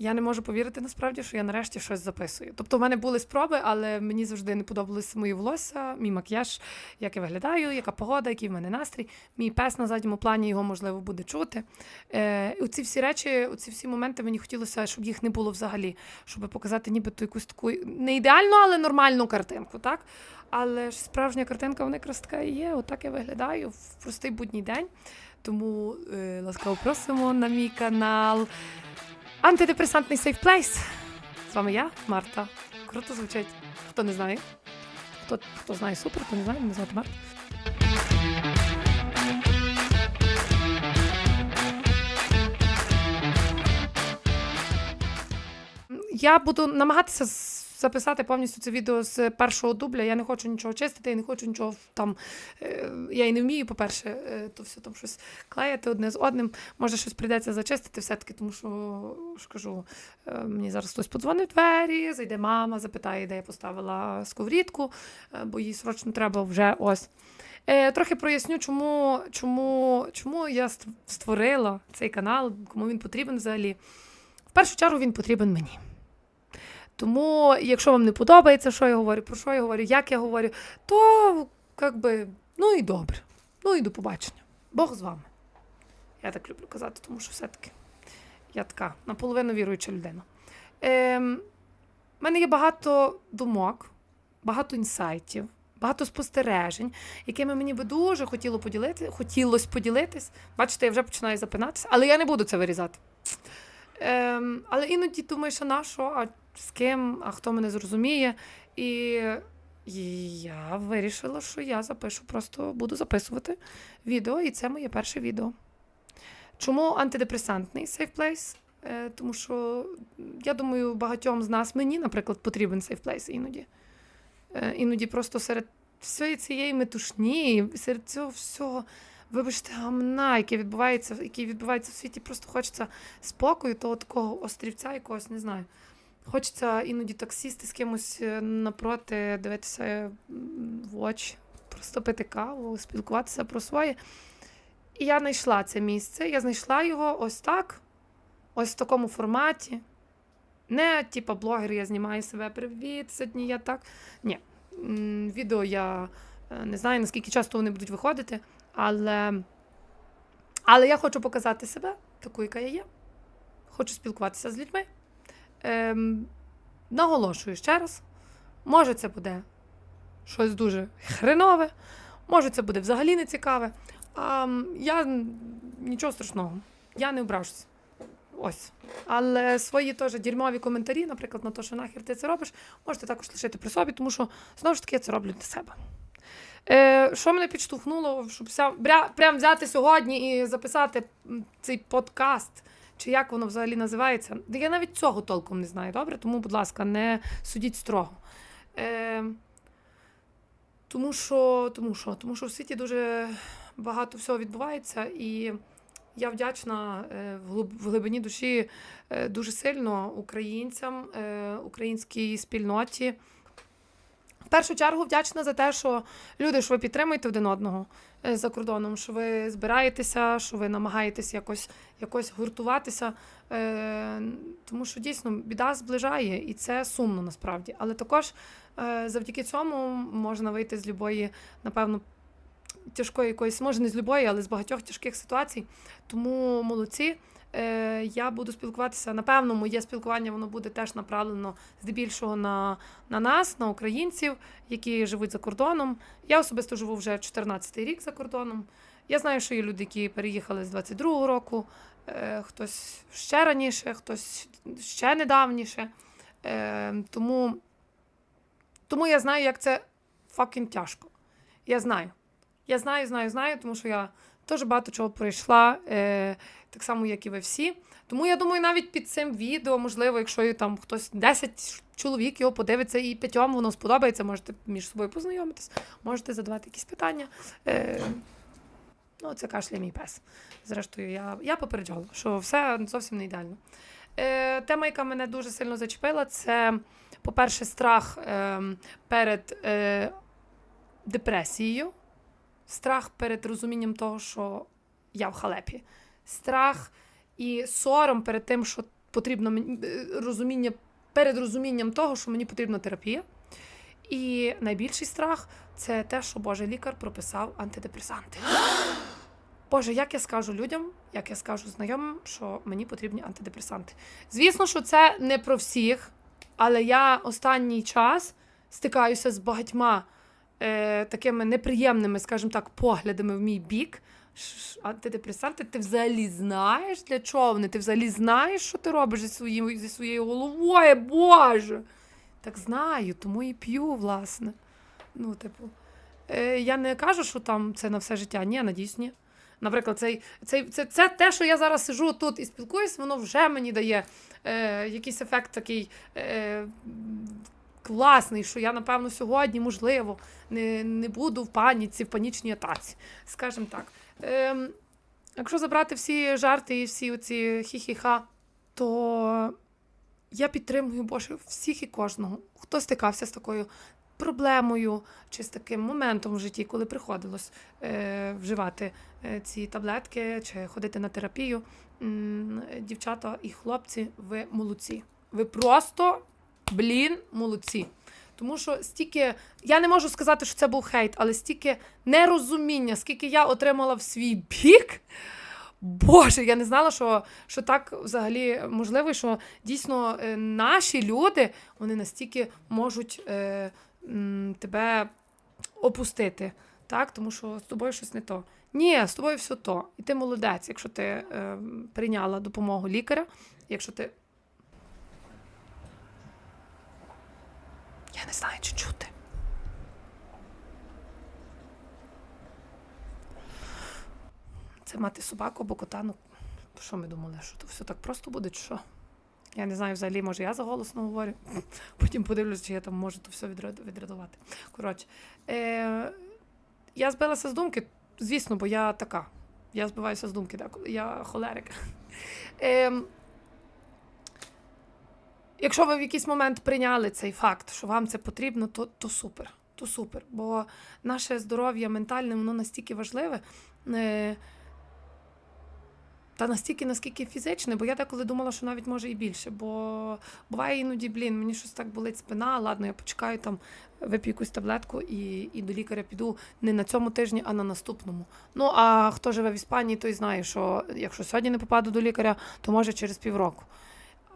Я не можу повірити насправді, що я нарешті щось записую. Тобто, в мене були спроби, але мені завжди не подобалися мої волосся, мій макіяж, як я виглядаю, яка погода, який в мене настрій. Мій пес на задньому плані його можливо буде чути. Е, оці всі речі, оці всі моменти мені хотілося, щоб їх не було взагалі, щоб показати нібито якусь таку не ідеальну, але нормальну картинку, так? Але ж справжня картинка, вона якраз така і є. Отак я виглядаю в простий будній день. Тому е, ласкаво просимо на мій канал. Антидепресантний Safe Place. З вами я, Марта. Круто звучить. Хто не знає? Хто, хто знає супер, хто не знає, мене звати Марта. Я буду намагатися записати повністю це відео з першого дубля. Я не хочу нічого чистити, я не хочу нічого там. е, Я і не вмію, по-перше, е, то все там щось клеїти одне з одним. Може, щось прийдеться зачистити все-таки, тому що ж кажу, е, мені зараз хтось подзвонить в двері, зайде мама, запитає, де я поставила сковорідку, бо їй срочно треба вже ось. Трохи проясню, чому, чому, чому я ст- створила цей канал, кому він потрібен взагалі. В першу чергу він потрібен мені. Тому, якщо вам не подобається, що я говорю, про що я говорю, як я говорю, то як би, ну і добре. Ну і до побачення. Бог з вами. Я так люблю казати, тому що все-таки я така наполовину віруюча людина. Ем, в мене є багато думок, багато інсайтів, багато спостережень, якими мені би дуже хотіло поділити, хотілося поділитись. Бачите, я вже починаю запинатися, але я не буду це вирізати. Ем, але іноді думаєш, а на що, а з ким, а хто мене зрозуміє. І, я вирішила, що я запишу, просто буду записувати відео, і це моє перше відео. Чому антидепресантний Place? Е, тому що я думаю, багатьом з нас, мені, наприклад, потрібен Place іноді. Е, іноді просто серед всієї цієї метушні, серед цього всього, вибачте, гамна, яке відбувається, який відбувається в світі, просто хочеться спокою, того такого острівця якогось, не знаю. Хочеться іноді так сісти з кимось е, напроти, дивитися в очі, просто пити каву, спілкуватися про своє. І я знайшла це місце. Я знайшла його ось так, ось в такому форматі. Не типа блогер, я знімаю себе привіт, сьогодні я так. Ні. Відео я е, не знаю, наскільки часто вони будуть виходити, але, але я хочу показати себе, таку, яка я є. Хочу спілкуватися з людьми. Ем, наголошую ще раз, може, це буде щось дуже хренове, може, це буде взагалі не цікаве. А, я нічого страшного, я не ображуся. Ось. Але свої теж дерьмові коментарі, наприклад, на те, що нахер ти це робиш, можете також лишити при собі, тому що знову ж таки я це роблю для себе. Е, що мене підштовхнуло, щоб ся, бря, прям взяти сьогодні і записати цей подкаст, чи як воно взагалі називається? Я навіть цього толком не знаю, добре? Тому, будь ласка, не судіть строго. Е, тому що, тому що, тому що в світі дуже багато всього відбувається, і я вдячна е, в глибині душі е, дуже сильно українцям, е, українській спільноті. В першу чергу вдячна за те, що люди, що ви підтримуєте один одного е, за кордоном, що ви збираєтеся, що ви намагаєтесь якось, якось гуртуватися. Е, тому що дійсно біда зближає, і це сумно насправді. Але також е, завдяки цьому можна вийти з любої, напевно, тяжкої якоїсь, може не з любої, але з багатьох тяжких ситуацій. Тому молодці. Е, я буду спілкуватися. Напевно, моє спілкування воно буде теж направлено здебільшого на, на нас, на українців, які живуть за кордоном. Я особисто живу вже 14-й рік за кордоном. Я знаю, що є люди, які переїхали з 22-го року, е, хтось ще раніше, хтось ще недавніше. Е, тому, тому я знаю, як це факін тяжко. Я знаю. Я знаю, знаю, знаю, тому що я теж багато чого пройшла, е, так само, як і ви всі. Тому я думаю, навіть під цим відео, можливо, якщо там хтось 10 чоловік його подивиться і п'ятьом воно сподобається, можете між собою познайомитись, можете задавати якісь питання. Е, ну, це кашля мій пес. Зрештою, я, я попереджала, що все зовсім не ідеально. Е, тема, яка мене дуже сильно зачепила, це, по-перше, страх е, перед е, депресією, страх перед розумінням того, що я в халепі, страх і сором перед тим, що потрібно е, розуміння перед розумінням того, що мені потрібна терапія. І найбільший страх це те, що Боже лікар прописав антидепресанти. Боже, як я скажу людям, як я скажу знайомим, що мені потрібні антидепресанти. Звісно, що це не про всіх, але я останній час стикаюся з багатьма е, такими неприємними, скажімо так, поглядами в мій бік. Антидепресанти, ти взагалі знаєш, для чого вони? Ти взагалі знаєш, що ти робиш зі, своїм, зі своєю головою, Боже. Так знаю, тому і п'ю, власне. Ну, типу, е, я не кажу, що там це на все життя. Ні, надіюсь, ні. Наприклад, цей, цей, це, це те, що я зараз сижу тут і спілкуюсь, воно вже мені дає е, якийсь ефект такий е, класний, що я, напевно, сьогодні, можливо, не, не буду в паніці, в панічній атаці. Скажімо так. Е, якщо забрати всі жарти і всі оці хі-хі-ха, то я підтримую Боже всіх і кожного, хто стикався з такою проблемою чи з таким моментом в житті, коли приходилось е, вживати е, ці таблетки чи ходити на терапію. Дівчата і хлопці, ви молодці. Ви просто, блін, молодці. Тому що стільки, я не можу сказати, що це був хейт, але стільки нерозуміння, скільки я отримала в свій бік. Боже, я не знала, що, що так взагалі можливо, що дійсно е, наші люди вони настільки можуть е, тебе опустити, так? тому що з тобою щось не то. Ні, з тобою все то. І ти молодець, якщо ти е, прийняла допомогу лікаря, якщо ти. Я не знаю, чи чути. Це мати собаку або кота, ну що ми думали, що то все так просто буде, чи що? Я не знаю, взагалі, може, я заголосно говорю. Потім подивлюся, чи я там можу то все відряд- відрядувати. Коротше, е, я збилася з думки, звісно, бо я така. Я збиваюся з думки, деколи. Я холерик. Е, якщо ви в якийсь момент прийняли цей факт, що вам це потрібно, то, то супер. То супер. Бо наше здоров'я ментальне, воно настільки важливе. Е, та настільки, наскільки фізичне, бо я деколи думала, що навіть може і більше. Бо буває іноді, блін, мені щось так болить спина, ладно, я почекаю там, вип'ю якусь таблетку і, і до лікаря піду не на цьому тижні, а на наступному. Ну, а хто живе в Іспанії, той знає, що якщо сьогодні не попаду до лікаря, то може через півроку.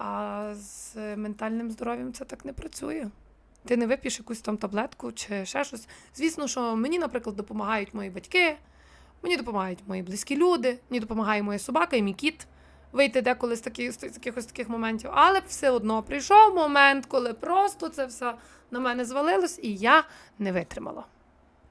А з ментальним здоров'ям це так не працює. Ти не вип'єш якусь там таблетку чи ще щось. Звісно, що мені, наприклад, допомагають мої батьки, мені допомагають мої близькі люди, мені допомагає моя собака і мій кіт вийти деколи з таких, з якихось таких моментів. Але все одно прийшов момент, коли просто це все на мене звалилось, і я не витримала.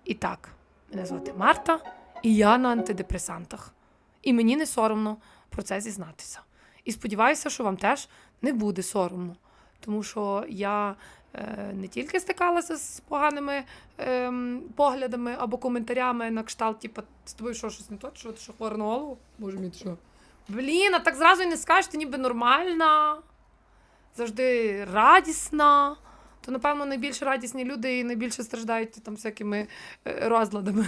І так, мене звати Марта, і я на антидепресантах. І мені не соромно про це зізнатися. І сподіваюся, що вам теж не буде соромно. Тому що я е, не тільки стикалася з поганими ем, поглядами або коментарями на кшталт, типу, з тобою що, щось не то, що ти що хвора на голову? Боже мій, що? Блін, а так зразу й не скажеш, ти ніби нормальна, завжди радісна. То, напевно, найбільш радісні люди і найбільше страждають там всякими е, розладами.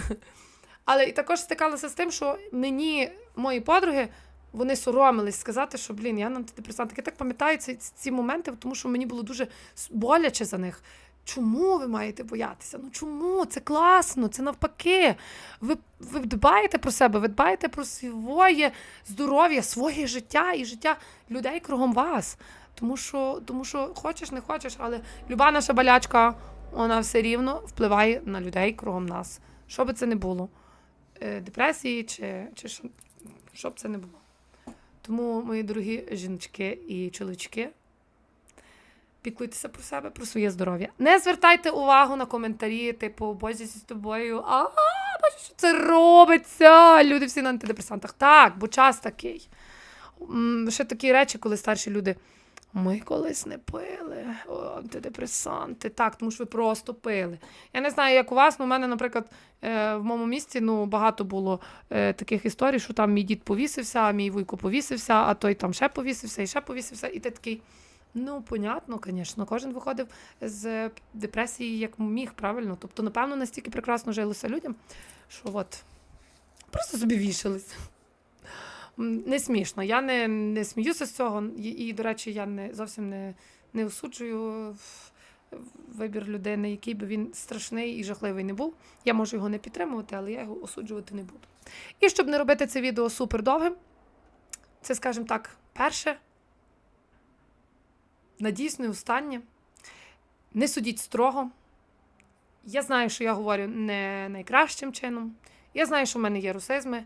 Але і також стикалася з тим, що мені мої подруги вони соромились сказати, що блін, я на антидепресантах. Я так пам'ятаю ці, ці моменти, тому що мені було дуже боляче за них. Чому ви маєте боятися? Ну чому? Це класно, це навпаки. Ви, ви дбаєте про себе, ви дбаєте про своє здоров'я, своє життя і життя людей кругом вас. Тому що, тому що хочеш, не хочеш, але люба наша болячка, вона все рівно впливає на людей кругом нас. Що би це не було. Е, Депресії чи, чи що, б це не було. Тому, мої дорогі жіночки і чоловічки, піклуйтеся про себе, про своє здоров'я. Не звертайте увагу на коментарі, типу, Боже, з тобою, а боже, що це робиться? Люди всі на антидепресантах. Так, бо час такий. Ще такі речі, коли старші люди. Ми колись не пили антидепресанти. Так, тому що ви просто пили. Я не знаю, як у вас, але у мене, наприклад, е, в моєму місті ну, багато було е, таких історій, що там мій дід повісився, а мій вуйко повісився, а той там ще повісився і ще повісився. І ти такий. Ну, понятно, звісно, кожен виходив з депресії як міг, правильно. Тобто, напевно, настільки прекрасно жилося людям, що от просто собі вішались. Не смішно. Я не, не сміюся з цього. І, і, до речі, я не зовсім не, не осуджую вибір людини, який би він страшний і жахливий не був. Я можу його не підтримувати, але я його осуджувати не буду. І щоб не робити це відео супер довгим, це, скажімо так, перше, надіюсь, не останнє. Не судіть строго. Я знаю, що я говорю не найкращим чином. Я знаю, що в мене є русизми.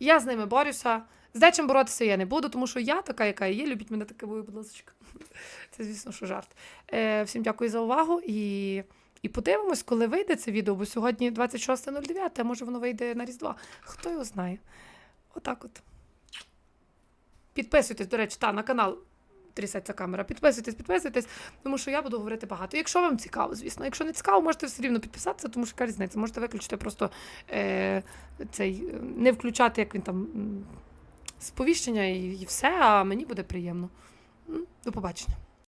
Я з ними борюся. З дечим боротися я не буду, тому що я така, яка є. Любіть мене такою, будь ласка. Це, звісно, що жарт. Е, всім дякую за увагу і, і подивимось, коли вийде це відео, бо сьогодні 26.09, а може воно вийде на Різдва. Хто його знає? Отак от. Підписуйтесь, до речі, та, на канал. Трясеться камера. Підписуйтесь, підписуйтесь, тому що я буду говорити багато. Якщо вам цікаво, звісно. Якщо не цікаво, можете все рівно підписатися, тому що яка різниця. Можете виключити просто е, цей, не включати, як він там, сповіщення і, все, а мені буде приємно. До побачення.